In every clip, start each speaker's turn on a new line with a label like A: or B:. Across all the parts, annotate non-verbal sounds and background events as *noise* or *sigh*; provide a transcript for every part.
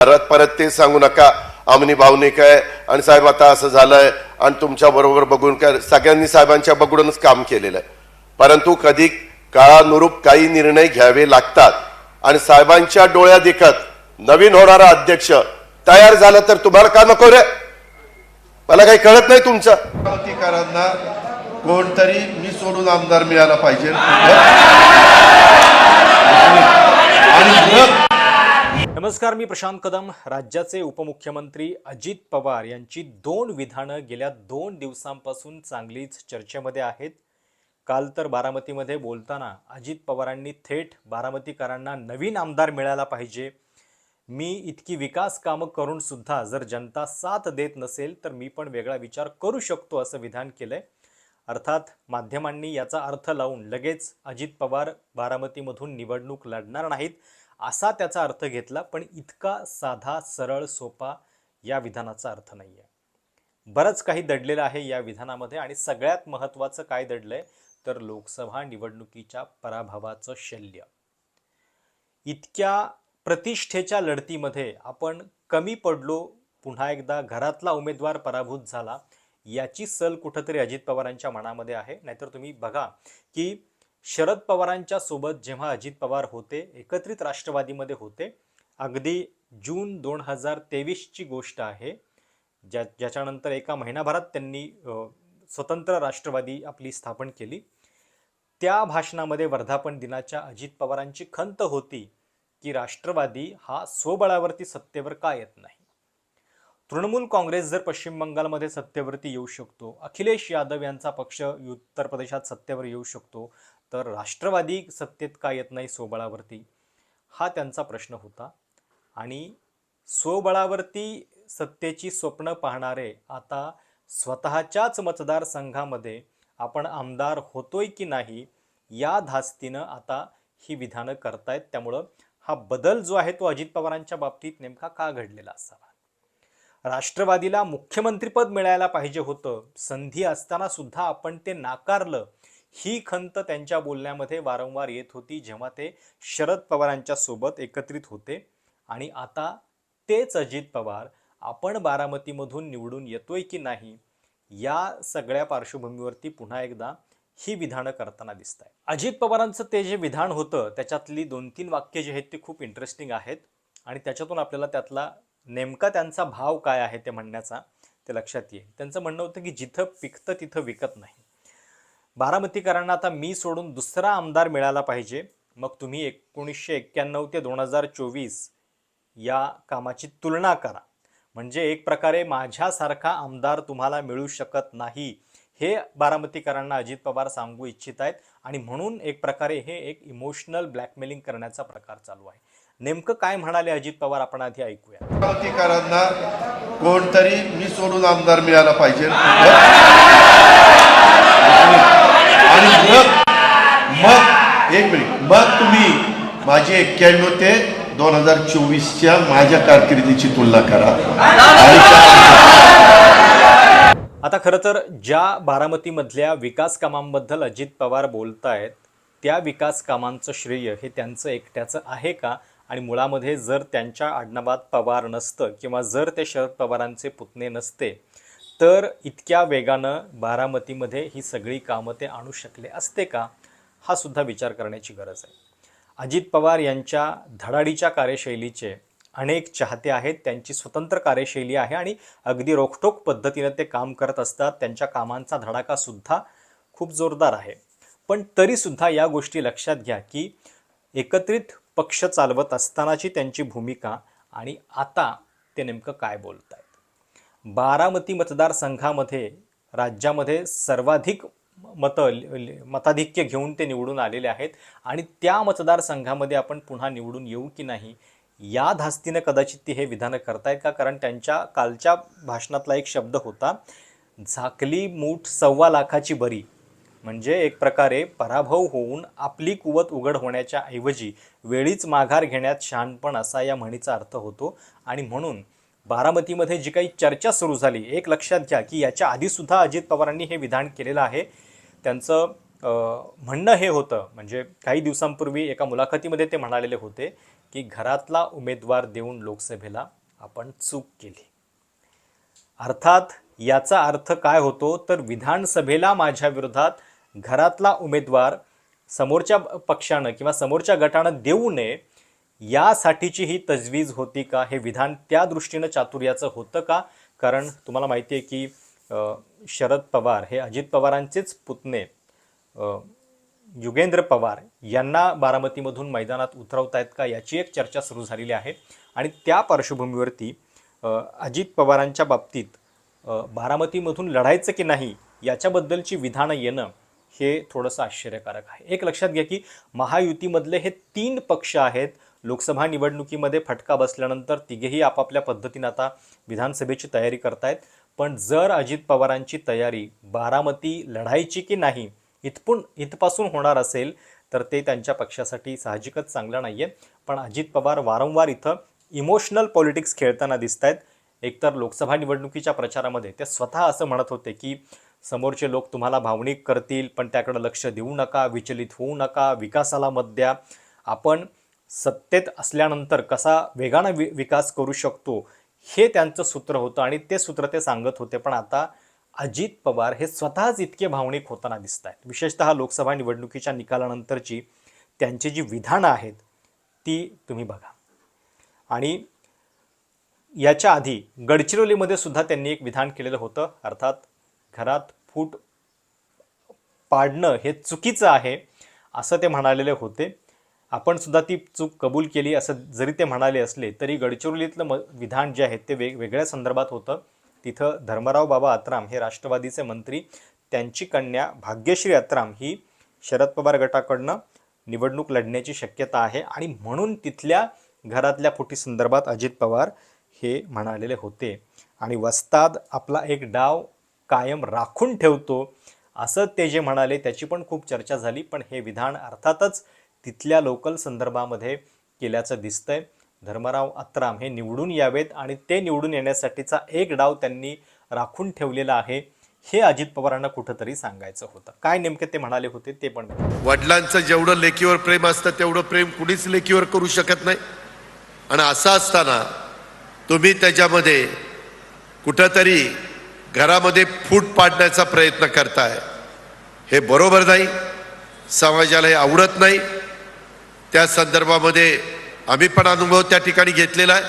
A: परत परत ते सांगू नका. आमनी भावनिक आहे आणि साहेब आता असं झालंय आणि तुमच्या बरोबर बघून काय? सगळ्यांनी साहेबांच्या बघूनच काम केलेलं आहे. परंतु कधी काळानुरूप काही निर्णय घ्यावे लागतात आणि साहेबांच्या डोळ्या देखत नवीन होणारा अध्यक्ष तयार झाला तर तुम्हाला का नको रे? मला काही कळत नाही तुमचं.
B: कोणतरी मी सोडून आमदार मिळाला पाहिजे. *laughs* आणि
C: नमस्कार मी प्रशांत कदम. राज्याचे उपमुख्यमंत्री अजित पवार यांची दोन विधानं गेल्या दोन दिवसांपासून चांगलीच चर्चेमध्ये आहेत. काल तर बारामतीमध्ये बोलताना अजित पवारांनी थेट बारामतीकरांना नवीन आमदार मिळाला पाहिजे. मी इतकी विकास कामं करून सुद्धा जर जनता साथ देत नसेल तर मी पण वेगळा विचार करू शकतो असं विधान केलं आहे अर्थात माध्यमांनी याचा अर्थ लावून लगेच अजित पवार बारामतीमधून निवडणूक लढणार नाहीत असा त्याचा अर्थ घेतला पण इतका साधा सरळ सोपा या विधानाचा अर्थ नाही आहे बरंच काही दडलेलं आहे या विधानामध्ये आणि सगळ्यात महत्त्वाचं काय दडलंय? तर लोकसभा निवडणुकीच्या पराभवाचं शल्य. इतक्या प्रतिष्ठेच्या लढतीमध्ये आपण कमी पडलो पुन्हा एकदा घरातला उमेदवार पराभूत झाला याची सल कुठंतरी अजित पवारांच्या मनामध्ये आहे. नाहीतर तुम्ही बघा की शरद पवारांच्या सोबत जेव्हा अजित पवार होते एकत्रित राष्ट्रवादीमध्ये होते अगदी जून दोन हजार तेवीसची गोष्ट आहे. ज्या ज्याच्यानंतर एका महिनाभरात त्यांनी स्वतंत्र राष्ट्रवादी आपली स्थापन केली. त्या भाषणामध्ये वर्धापन दिनाच्या अजित पवारांची खंत होती की राष्ट्रवादी हा स्वबळावरती सत्तेवर का येत नाही? तृणमूल काँग्रेस जर पश्चिम बंगालमध्ये सत्तेवरती येऊ शकतो अखिलेश यादव यांचा पक्ष उत्तर प्रदेशात सत्तेवर येऊ शकतो तर राष्ट्रवादी सत्तेत का येत नाही स्वबळावरती? हा त्यांचा प्रश्न होता. आणि स्वबळावरती सत्तेची स्वप्न पाहणारे आता स्वतःच्याच मतदारसंघामध्ये आपण आमदार होतोय की नाही या धास्तीनं आता ही विधानं करतायत. त्यामुळं हा बदल जो आहे तो अजित पवारांच्या बाबतीत नेमका का घडलेला असावा? राष्ट्रवादीला मुख्यमंत्रीपद मिळायला पाहिजे होतं. संधी असताना सुद्धा आपण ते नाकारलं. ही खंत त्यांच्या बोलण्यामध्ये वारंवार येत होती जेव्हा ते शरद पवारांच्या सोबत एकत्रित होते. आणि आता तेच अजित पवार आपण बारामतीमधून निवडून येतोय की नाही या सगळ्या पार्श्वभूमीवरती पुन्हा एकदा ही विधानं करताना दिसत आहे अजित पवारांचं ते जे विधान होतं त्याच्यातली दोन तीन वाक्य जे आहेत ते खूप इंटरेस्टिंग आहेत. आणि त्याच्यातून आपल्याला त्यातला नेमका त्यांचा भाव काय आहे ते म्हणण्याचा ते लक्षात येईल. त्यांचं म्हणणं होतं की जिथं पिकतं तिथं विकत नाही. बारामतीकरांना आता मी सोडून दुसरा आमदार मिळाला पाहिजे. मग तुम्ही एकोणीसशे एक्क्याण्णव ते दोन हजार चोवीस या कामाची तुलना करा. म्हणजे एक प्रकारे माझ्यासारखा आमदार तुम्हाला मिळू शकत नाही हे बारामतीकरांना अजित पवार सांगू इच्छित आहेत. आणि म्हणून एक प्रकारे हे एक इमोशनल ब्लॅकमेलिंग करण्याचा प्रकार चालू आहे. नेमकं काय म्हणाले अजित पवार? आपण आधी ऐकूया.
B: क्रांतिकारांना कोणतरी मी सोडून आमदार मिळाला पाहिजे. आणि मग मग एक मिनिट. मग तुम्ही माझे एक्क्याण्णव ते दोन हजार चोवीसच्या माझ्या कारकिर्दीची तुलना करा.
C: आता खरं तर ज्या बारामतीमधल्या विकास कामांबद्दल अजित पवार बोलतायत त्या विकास कामांचं श्रेय हे त्यांचं एकट्याचं आहे का? आणि मुळामध्ये जर त्यांच्या आडनावात पवार नसतं किंवा जर ते शरद पवारांचे पुतणे नसते तर इतक्या वेगानं बारामतीमध्ये ही सगळी कामं ते आणू शकले असते का? हा सुद्धा विचार करण्याची गरज आहे. अजित पवार यांच्या धडाडीच्या कार्यशैलीचे अनेक चाहते आहेत त्यांची स्वतंत्र कार्यशैली आहे आणि अगदी रोखटोक पद्धतीनं ते काम करत असतात. त्यांच्या कामांचा धडाकासुद्धा खूप जोरदार आहे. पण तरीसुद्धा या गोष्टी लक्षात घ्या की एकत्रित पक्ष चालवत असतानाची त्यांची भूमिका आणि आता ते नेमकं काय बोलत आहेत बारामती मतदारसंघामध्ये राज्यामध्ये सर्वाधिक मतं मताधिक्य घेऊन ते निवडून आलेले आहेत आणि त्या मतदारसंघामध्ये आपण पुन्हा निवडून येऊ की नाही या धास्तीनं कदाचित ती हे विधानं करतायत का? कारण त्यांच्या कालच्या भाषणातला एक शब्द होता झाकली मूठ सव्वा लाखाची बरी. म्हणजे एक प्रकारे पराभव होऊन आपली कुवत उघड होण्याच्या ऐवजी वेळीच माघार घेण्यात शहाणपण असा या म्हणीचा अर्थ होतो. आणि म्हणून बारामतीमध्ये जी काही चर्चा सुरू झाली एक लक्षात घ्या की याच्या आधीसुद्धा अजित पवारांनी हे विधान केलेलं आहे. त्यांचं म्हणणं हे होतं म्हणजे काही दिवसांपूर्वी एका मुलाखतीमध्ये ते म्हणालेले होते की घरातला उमेदवार देऊन लोकसभेला आपण चूक केली. अर्थात याचा अर्थ काय होतो? तर विधानसभेला माझ्या विरोधात घरातला उमेदवार समोरच्या पक्षानं किंवा समोरच्या गटानं देऊ नये यासाठीची ही तजवीज होती का? हे विधान त्या दृष्टीनं चातुर्याचं होतं का? कारण तुम्हाला माहिती आहे की शरद पवार हे अजित पवारांचेच पुतणे युगेंद्र पवार यांना बारामतीमधून मैदानात उतरवतायत का? याची एक चर्चा सुरू झालेली आहे. आणि त्या पार्श्वभूमीवरती अजित पवारांच्या बाबतीत बारामतीमधून लढायचं की नाही याच्याबद्दलची विधानं येणं हे थोडंसं आश्चर्यकारक आहे. एक लक्षात घ्या की महायुतीमधले हे तीन पक्ष आहेत. लोकसभा निवडणुकीमध्ये फटका बसल्यानंतर तिघेही आपापल्या पद्धतीनं आता विधानसभेची तयारी करतायत. पण जर अजित पवारांची तयारी बारामती लढायची की नाही इथपून इथपासून होणार असेल तर ते त्यांच्या पक्षासाठी साहजिकच चांगलं नाही आहे पण अजित पवार वारंवार इथं इमोशनल पॉलिटिक्स खेळताना दिसत आहेत एकतर लोकसभा निवडणुकीच्या प्रचारामध्ये ते स्वतः असं म्हणत होते की समोरचे लोक तुम्हाला भावनिक करतील पण त्याकडे लक्ष देऊ नका विचलित होऊ नका विकासाला मत द्या. आपण सत्तेत असल्यानंतर कसा वेगानं वि विकास करू शकतो हे त्यांचं सूत्र होतं आणि ते सूत्र ते सांगत होते. पण आता अजित पवार हे स्वतःच इतके भावनिक होताना दिसत आहेत विशेषतः लोकसभा निवडणुकीच्या निकालानंतरची त्यांची जी विधानं आहेत ती तुम्ही बघा. आणि याच्या आधी गडचिरोलीमध्ये सुद्धा त्यांनी एक विधान केलेलं होतं अर्थात घरात फूट पाडणं हे चुकीचं आहे असं ते म्हणालेले होते. आपण सुद्धा ती चूक कबूल केली असं जरी ते म्हणाले असले तरी गडचिरोलीतलं म विधान जे आहे ते वेग वेगळ्या संदर्भात होतं. तिथं धर्मराव बाबा अत्राम हे राष्ट्रवादीचे मंत्री त्यांची कन्या भाग्यश्री अत्राम ही शरद पवार गटाकडनं निवडणूक लढण्याची शक्यता आहे आणि म्हणून तिथल्या घरातल्या फुटीसंदर्भात अजित पवार हे म्हणालेले होते. आणि वस्ताद आपला एक डाव कायम राखून ठेवतो असं ते जे म्हणाले त्याची पण खूप चर्चा झाली. पण हे विधान अर्थातच तिथल्या लोकल संदर्भामध्ये केल्याचं दिसतंय. धर्मराव अत्राम हे निवडून यावेत आणि ते निवडून येण्यासाठीचा एक डाव त्यांनी राखून ठेवलेला आहे हे अजित पवारांना कुठंतरी सांगायचं होतं. काय नेमके ते म्हणाले होते ते पण
B: वडिलांचं जेवढं लेकीवर प्रेम असतं तेवढं प्रेम कुणीच लेकीवर करू शकत नाही. आणि असं असताना तुम्ही त्याच्यामध्ये कुठंतरी घरामध्ये फूट पाडण्याचा प्रयत्न करताय. हे बरोबर नाही. समाजाला हे आवडत नाही. त्या संदर्भामध्ये आम्ही पण अनुभव त्या ठिकाणी घेतलेला आहे.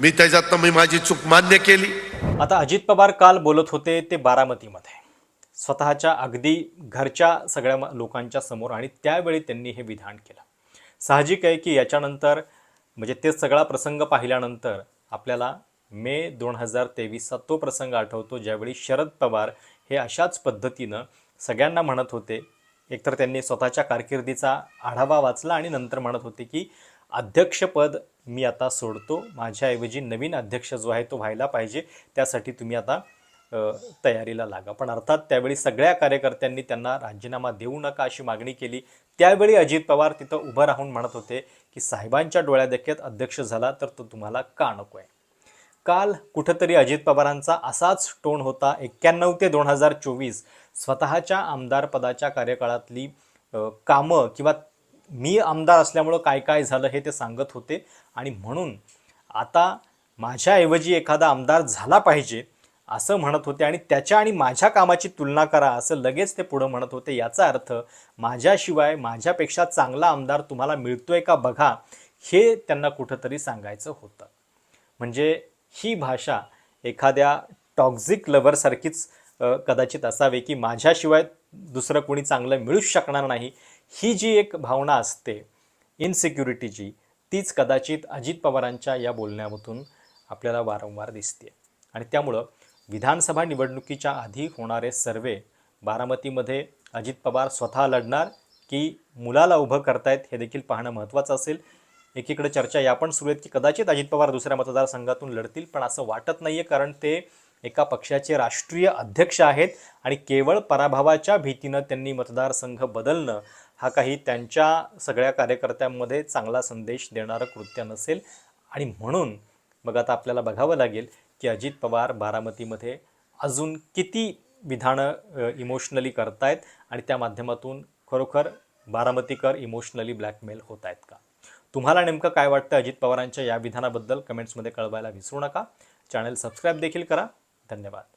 B: मी त्याच्यातनं मी माझी चूक मान्य केली.
C: आता अजित पवार काल बोलत होते ते बारामतीमध्ये. स्वतःच्या अगदी घरच्या सगळ्या लोकांच्या समोर आणि त्यावेळी त्यांनी हे विधान केलं. साहजिक आहे की याच्यानंतर म्हणजे ते सगळा प्रसंग पाहिल्यानंतर आपल्याला मे दोन हजार तेवीसचा तो प्रसंग आठवतो ज्यावेळी शरद पवार हे अशाच पद्धतीनं सगळ्यांना म्हणत होते. एकतर त्यांनी स्वतःच्या कारकिर्दीचा आढावा वाचला आणि नंतर म्हणत होते की अध्यक्षपद मी आता सोडतो. माझ्याऐवजी नवीन अध्यक्ष जो आहे तो व्हायला पाहिजे. त्यासाठी तुम्ही आता तयारीला लागा. पण अर्थात त्यावेळी सगळ्या कार्यकर्त्यांनी त्यांना राजीनामा देऊ नका अशी मागणी केली. त्यावेळी अजित पवार तिथं उभं राहून म्हणत होते की साहेबांच्या डोळ्यादेखत अध्यक्ष झाला तर तो तुम्हाला का नको आहे काल कुठंतरी अजित पवारांचा असाच टोन होता. एक्क्याण्णव ते दोन हजार चोवीस स्वतःच्या आमदारपदाच्या कार्यकाळातली कामं किंवा मी आमदार असल्यामुळं काय काय झालं हे ते सांगत होते. आणि म्हणून आता माझ्याऐवजी एखादा आमदार झाला पाहिजे असं म्हणत होते आणि त्याच्या आणि माझ्या कामाची तुलना करा असं लगेच ते पुढं म्हणत होते. याचा अर्थ माझ्याशिवाय माझ्यापेक्षा चांगला आमदार तुम्हाला मिळतोय का बघा हे त्यांना कुठंतरी सांगायचं होतं. म्हणजे ही भाषा एखाद्या टॉक्झिक लवरसारखीच कदाचित असावी की माझ्याशिवाय दुसरं कोणी चांगलं मिळूच शकणार नाही. ही जी एक भावना असते इनसिक्युरिटीची तीच कदाचित अजित पवारांच्या या बोलण्यामधून आपल्याला वारंवार दिसते. आणि त्यामुळं विधानसभा निवडणुकीच्या आधी होणारे सर्वे बारामतीमध्ये अजित पवार स्वतः लढणार की मुलाला उभं करतायत हे देखील पाहणं महत्त्वाचं असेल. एकीकडे चर्चा या पण सुरू आहेत की कदाचित अजित पवार दुसऱ्या मतदारसंघातून लढतील पण असं वाटत नाही आहे कारण ते एका पक्षाचे राष्ट्रीय अध्यक्ष आहेत आणि केवळ पराभवाच्या भीतीनं त्यांनी मतदारसंघ बदलणं हा काही त्यांच्या सगळ्या कार्यकर्त्यांमध्ये चांगला संदेश देणारं कृत्य नसेल. आणि म्हणून मग आता आपल्याला बघावं लागेल की अजित पवार बारामतीमध्ये अजून किती विधानं इमोशनली करतायत आणि त्या माध्यमातून खरोखर बारामतीकर इमोशनली ब्लॅकमेल होत आहेत तुम्हाला नेमकं काय वाटतं अजित पवारांच्या या विधानाबद्दल कमेंट्समध्ये कळवायला विसरू नका. चॅनल सबस्क्राईब देखील करा. धन्यवाद.